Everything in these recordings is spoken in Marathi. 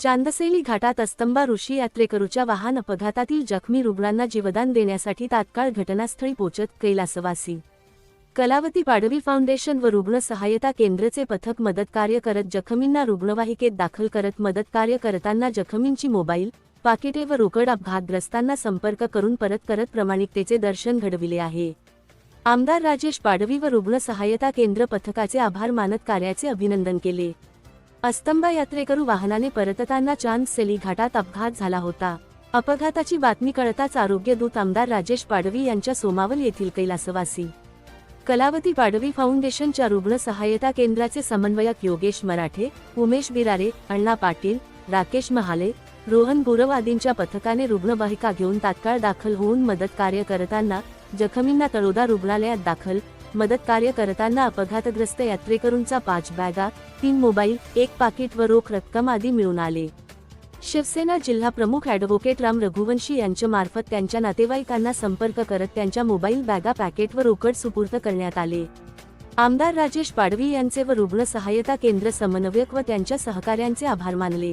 चांदसेली घाटात अस्तंबा ऋषी यात्रेकरूच्या वाहन अपघातातील जखमी रुग्णांना जीवदान देण्यासाठी तात्काळ घटनास्थळी पोचत कैलासवासी. कलावती पाडवी फाउंडेशन व रुग्ण सहायता केंद्रचे पथक मदतकार्य करत जखमींना रुग्णवाहिकेत दाखल करत मदतकार्य करताना जखमींची मोबाईल पाकिटे व रोकड अपघातग्रस्तांना संपर्क करून परत करत प्रामाणिकतेचे दर्शन घडविले आहे. आमदार राजेश पाडवी व रुग्ण सहायता केंद्र पथकाचे आभार मानत कार्याचे अभिनंदन केले. अस्तंबा यात्रेकरू वाहनाने परतताना चांद सेली घाटात अपघात झाला होता. अपघाताची बातमी कळताच आरोग्य दूत आमदार राजेश पाडवी यांच्या सोमावल येथील कैलासवासी. कलावती पाडवी फाउंडेशनच्या रुग्ण सहाय्यता केंद्राचे समन्वयक योगेश मराठे उमेश बिरारे अण्णा पाटील राकेश महाले रोहन गुरव आदींच्या पथकाने रुग्णवाहिका घेऊन तात्काळ दाखल होऊन मदत कार्य करताना जखमींना तळोदा रुग्णालयात दाखल मदत कार्य करताना अपघातग्रस्त यात्रेकरूंचा पाच बॅगा तीन मोबाईल एक पाकिट व रोख रक्कम आदी मिळून आले. शिवसेना जिल्हा प्रमुख ॲडव्होकेट राम रघुवंशी यांच्यामार्फत त्यांच्या नातेवाईकांना संपर्क करत त्यांच्या मोबाईल बॅगा पॅकेट व रोकड सुपूर्द करण्यात आले. आमदार राजेश पाडवी यांचे व रुग्ण सहाय्यता केंद्र समन्वयक व त्यांच्या सहकाऱ्यांचे आभार मानले.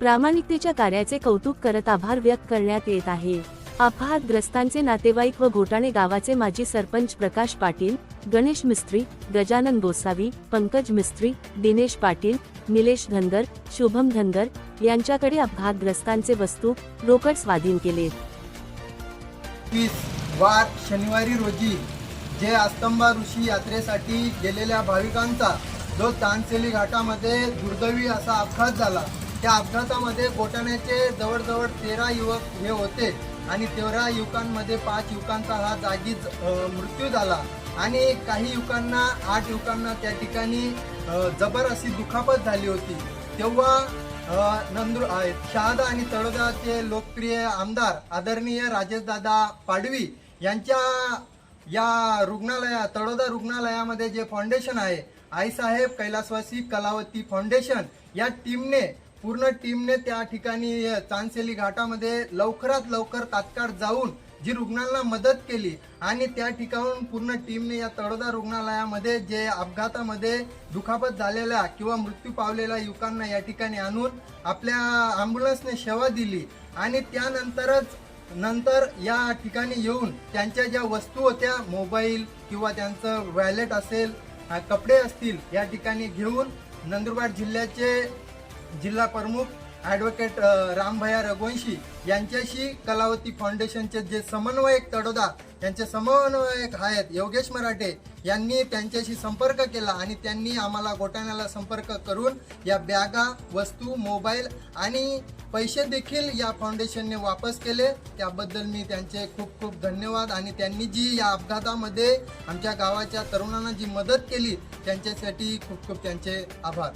प्रामाणिकतेच्या कार्याचे कौतुक करत आभार व्यक्त करण्यात येत आहे. अपघातग्रस्तांचे नातेवाईक व घोटाणे गावाचे माजी सरपंच प्रकाश पाटील गणेश मिस्त्री गजानन गोसावी पंकज मिस्त्री दिनेश पाटील निलेश धनगर शुभम धनगर यांच्याकडे अपघातग्रस्तांचे वस्तू रोकड स्वाधीन केले. वार शनिवारी रोजी जे अस्तंबा ऋषी यात्रेसाठी गेलेल्या भाविकांचा जो तानसेली घाटामध्ये दुर्दैवी असा अपघात झाला त्या अपघातामध्ये गोटाण्याचे जवळजवळ तेरा युवक हे होते. आणि तेरा युवकांमध्ये पाच युवकांचा हा जागीच मृत्यू झाला. आणि काही युवकांना आठ युवकांना त्या ठिकाणी जबर अशी दुखापत झाली होती. तेव्हा नंदुर शहादा आणि तळोदाचे लोकप्रिय आमदार आदरणीय राजेशदादा पाडवी यांच्या या रुग्णालया तळोदा रुग्णालयामध्ये जे फाउंडेशन आहे आईसाहेब कैलासवासी कलावती फाउंडेशन या टीमने पूर्ण टीमने त्या ठिकाणी अ, चांदसेली घाटामध्ये लवकरात लवकर तात्काळ जाऊन जी रुग्णांना मदत केली आणि त्या ठिकाणून पूर्ण टीमने या तळोदा रुग्णालयामध्ये जे अपघातामध्ये दुखापत झालेल्या किंवा मृत्यू पावलेल्या युवकांना या ठिकाणी आणून आपल्या ॲम्ब्युलन्सने सेवा दिली आणि त्यानंतरच नंतर या ठिकाणी येऊन त्यांच्या ज्या वस्तू होत्या मोबाईल किंवा त्यांचं वॅलेट असेल कपडे असतील या ठिकाणी घेऊन नंदुरबार जिल्ह्याचे जिल्हा प्रमुख ॲडव्होकेट रामभया रघुवंशी यांच्याशी कलावती फाउंडेशनचे जे समन्वयक तडोदा यांचे समन्वयक आहेत योगेश मराठे यांनी त्यांच्याशी संपर्क केला आणि त्यांनी आम्हाला गोटाण्याला संपर्क करून या बॅगा वस्तू मोबाईल आणि पैसे देखील या फाउंडेशनने वापस केले. त्याबद्दल मी त्यांचे खूप खूप धन्यवाद आणि त्यांनी जी या अपघातामध्ये आमच्या गावाच्या तरुणांना जी मदत केली त्यांच्यासाठी खूप खूप त्यांचे आभार.